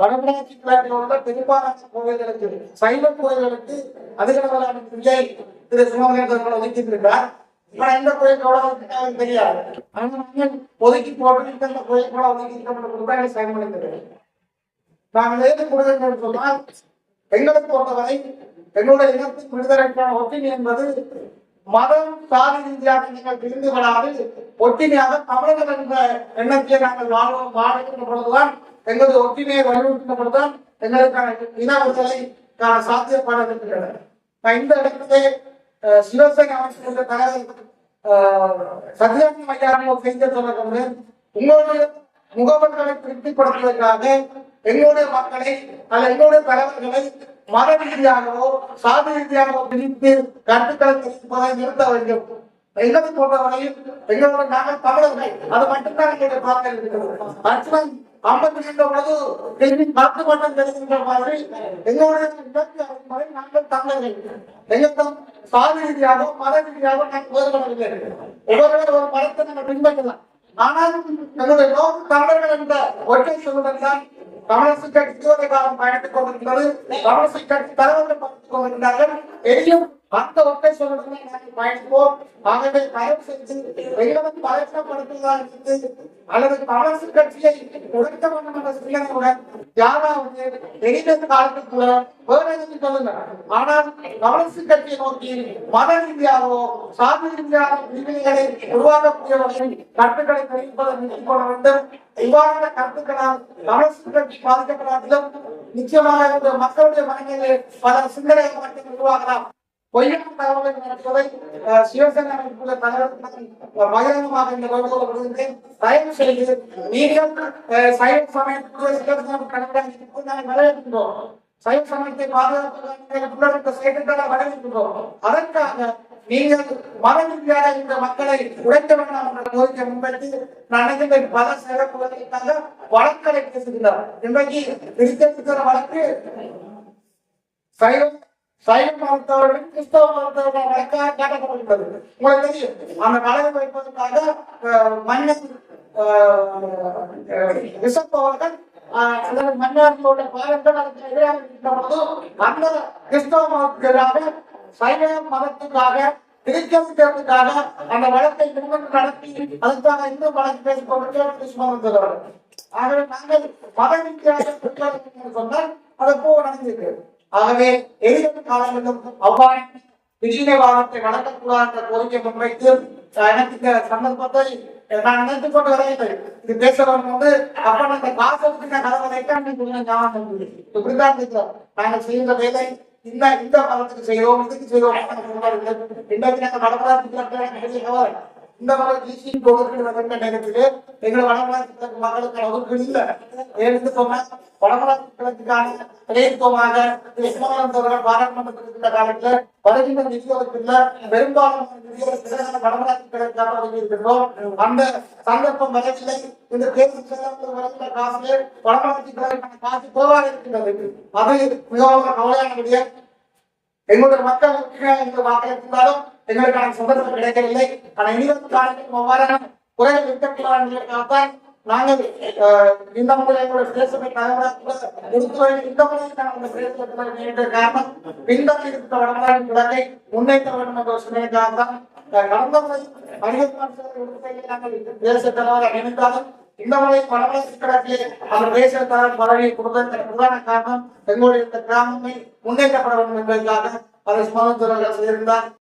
வடகிழக்கு கிழக்கில் உள்ள பெரும்பாலான கோவில்களுக்கு சைவ கோயில்களுக்கு அதிகளவிலான பிள்ளை திரு சுமந்திரன் ஒதுக்கியிருக்கிறார். ஆனா இந்த கோயில் எவ்வளவு தெரியாது. ஒதுக்கி போட்டு இந்த கோயில் கூட ஒதுக்கி சைன் பண்ணிக்கிறேன் நாங்கள் எது கொடுக்கிறோம் சொன்னால் எங்களை பொறுத்தவரை எங்களுடைய இனத்தின் விடுதலைக்கான ஒற்றுமை என்பது மதம் சாதி ரீதியாக நீங்கள் பிரிந்து விடாது ஒற்றுமையாக தமிழர்கள் என்ற எண்ணத்தை நாங்கள் வாழ்வோம் வாழ்கின்ற பொழுதுதான் எங்களது ஒற்றுமையை வலியுறுத்தின எங்களுக்கான இன விடுதலைக்கான சாத்தியப்பாடு இருக்கின்றன. நான் இந்த இடத்திலே அஹ், சிவசேனை அமைச்சர் தலைவர் சத்யானி மையாரம் ஒரு செய்தியை உங்களுடைய முகவர்களை திருப்திப்படுத்துவதற்காக எங்களுடைய மக்களை அல்ல எங்களுடைய தலைவர்களை மத ரீதியாகவோ சாதி ரீதியாகவோ பிரித்து கருத்துக்களை தெரிவிப்பதை நிறுத்த வேண்டும். எங்களை பொறுத்தவரையில் எங்களோட நாங்கள் தமிழர்கள் அது மட்டும்தான் எங்களுடைய பார்க்க இருக்கிறது. அர்ச்சனை ஐம்பத்தி ரெண்டு பொழுது பத்து மட்டம் தெரிகின்ற மாதிரி எங்களுடைய இலக்கு வரை நாங்கள் தமிழர்கள் எங்கள் சாதி ரீதியாகவோ மத ரீதியாகவோ நாங்கள் வேறுபடவில்லை. ஒவ்வொருவர் ஒரு மதத்தை நாங்கள் பின்பற்றலாம். ஆனால் எங்களுடைய நோக்கு தமிழர்கள் என்ற ஒற்றை சொல்லுடன் தான் தமிழரசு கட்சி காலம் பயணித்துக் கொண்டிருக்கிறது. தமிழரசு கட்சி தலைவர்கள் பார்த்துக் கொண்டிருக்கிறார்கள் எனினும் அந்த ஒற்றை சொல்லுடன் நாங்கள் பயணிப்போம் ஆகவே தயவு செய்து எங்களுக்கு பழக்கப்படுத்துவதாக அல்லது காங்கிரஸ் கட்சியை உடைக்க வேண்டும் என்ற சிந்தனையுடன் யாராவது எரிந்த காலத்துக்குள்ள வேற சொல்லுங்க ஆனால் காங்கிரஸ் கட்சியை நோக்கி மத ரீதியாகவோ சாதி ரீதியாக பிரிவினைகளை உருவாக்கக்கூடிய கருத்துக்களை தெரிவிப்பதை நிறுத்திக் கொள்ள வேண்டும். இவ்வாறான கருத்துக்களால் காங்கிரஸ் கட்சி பாதிக்கப்படாதிலும் நிச்சயமாக இந்த மக்களுடைய மனங்களில் பல சிந்தனை மட்டும் உருவாகலாம். பொய்யான தகவலை நடத்துவதை சிவசேனா அமைப்புள்ள பகிரங்கமாக இந்த தயவு செய்து நீங்கள் சைவ சமயத்துக்குரிய சிவசேனா கணக்கு வரவேற்கின்றோம். சைவ சமயத்தை பாதுகாப்பதற்காக செயல்களை வரவேற்கின்றோம். அதற்காக நீங்கள் மத இந்த மக்களை உடைக்க வேண்டாம் என்ற கோரிக்கை நான் பல சிறப்புகளுக்காக வழக்களை பேசுகிறார் இன்றைக்கு இருக்கிற வழக்கு சைவம் சைவ மருத்துவர்கள் கிறிஸ்தவ மருத்துவர்கள் வழக்காக காட்டப்பட்டுள்ளது உங்களுக்கு தெரியும். அந்த வழக்கு வைப்பதற்காக அஹ், மன்னர் அவர்கள் அல்லது மன்னர்களோட பாரம்பரிய எதிராக இருக்கின்ற பொழுது அந்த கிறிஸ்தவ மதத்துக்காக சைவ மதத்துக்காக திருச்சபைக்காக அந்த வழக்கை திரும்ப நடத்தி அதுக்காக இன்னும் வழக்கு பேசிக்கொண்டு சுமந்தவர் ஆகவே நாங்கள் மத ரீதியாக சொன்னால் அது போ நடந்திருக்கு ஆகவே எதிர்ப்பு காலங்களிலும் அவ்வாறு விஜயவாதத்தை நடத்தக்கூடாது என்ற கோரிக்கை முன்வைத்து எனக்கு இந்த சந்தர்ப்பத்தை நான் நினைத்துக் கொண்டு வரவில்லை இது பேசுறவங்க வந்து அப்ப அந்த காசு நான் ஞாபகம் இப்படிதான் இருக்கிறோம் நாங்கள் செய்கிற வேலை இந்த இந்த மதத்துக்கு செய்வோம் இதுக்கு செய்வோம் இன்றைக்கு நாங்கள் வடபராஜ் இந்த மாதிரி டிசி கொடுக்கிற நேரத்திலே எங்களை வடமராட்சி மக்களுக்கு ஒதுக்கீடு இல்லை ஏன்னு சொன்னா வடமராட்சி கிழக்குக்கான பிரேத்துவமாக பாராளுமன்றத்தில் இருக்கிற காலத்துல வருகின்ற நிதியோகத்தில் பெரும்பாலும் வடமராட்சி அந்த சந்தர்ப்பம் வரவில்லை இந்த தேர்தல் செலவு காசு வடமராட்சி காசு போவாக இருக்கின்றது. அது மிகவும் கவலையான விடயம் எங்களுடைய மக்கள் இந்த வாக்களித்தாலும் எங்களுக்கான சந்தர்ப்பம் கிடைக்கவில்லை. ஆனால் இனிவரும் காலத்தில் அவ்வாறான குறைகள் இருக்கக்கூடாதுதான் நாங்கள் இந்த முறை கூட பேசுமை தலைவராக இந்த முறை நாங்கள் இந்த நீண்ட காரணம் பின்தங்கி இருந்த கிழக்கை முன்னேற்ற வேண்டும் என்ற ஒரு சிந்தனைக்காக கடந்த முறை நாங்கள் தேச இந்த முறை வடநாடு கிழக்கிலே அந்த தேச தலைவர் பதவியை கொடுத்ததற்கு பிரதான காரணம் எங்களுடைய இந்த கிராமமே முன்னேற்றப்பட வேண்டும் என்பதற்காக அதை சுமந்திரர்கள் செய்திருந்தார்.